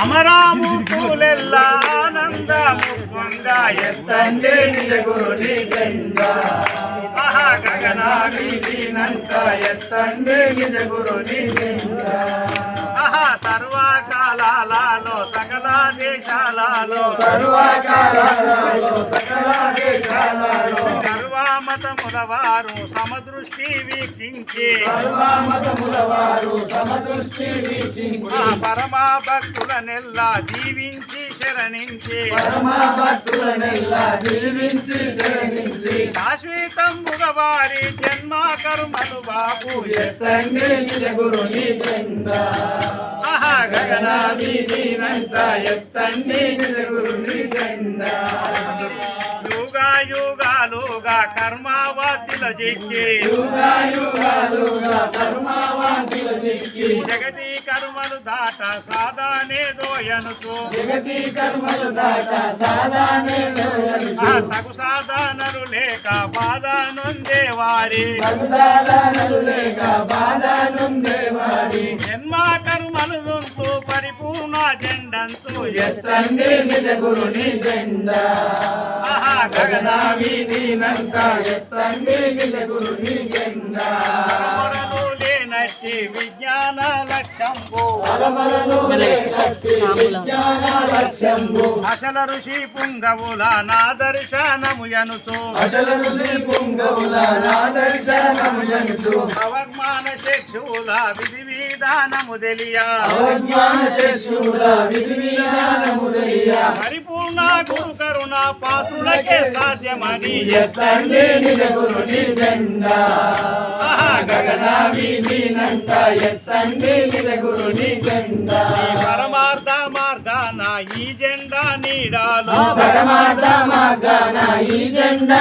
అమరామూర్తులెల్ల ఆనందము పొంద ఎత్తండి. నిజ గురుని జెండ మహాగగనాగినంత ఎత్తండి నిజ గురుని జెండ ఆహా దేశాలలో సర్వకాలాలలో సకల దేశాలలో సర్వమతముల వారు సమదృష్టి వీక్షించి. పరమా భక్తులనెల్లా జీవించి శరణించి. పరమ భక్తులనెల్లా జీవించి శరణించి. శాశ్వతముగ వారి జన్మ కర్మలు బాబు ఎత్తండి గురుని జెండ. గగనాది దీనంత ఎత్తండి నిజ గురుని జెండ. యుగ యుగాలుగా కర్మావాతిల జిక్కి. యుగాయుగాలుగా కర్మావాంతిల దిక్కి జగతి కర్మలు దాట సాదానే దోయనుతూ జగతి కర్మలు దాట సాధానే ఆ తగు సాధనలు లేక బాధ నొందే వారి. సాధారణలు లేక బాధానుందే పరిపూర్ణ జెండంతు ఎత్తండి నిజ గురుని జెండా. గగనా వీధినంత ఎత్తండి నిజ గురుని జెండా. విజ్ఞాన లక్ష్యంబు. లేనట్టి విజ్ఞాన లక్ష్యంబు అసల ఋషి పుంగవుల నా దర్శనము ఎనుతూ అచల ఋషి పుంగవుల నాదర్శనము ఎంతు అవజ్ఞాన శిక్షుల విధి విధానము తెలియ. అవజ్ఞాన శిశుల విధి విధానముదయ్యా పరిపూర్ణ గురు కరుణ పాత్రులకే సాధ్యమని ఎత్తండి నిజ గురుని జెండా గగనా వీధినంత ఎత్తండి నిజ గురుని జెండా నీడాలో పరమార్థ మార్గాన ఈ జెండా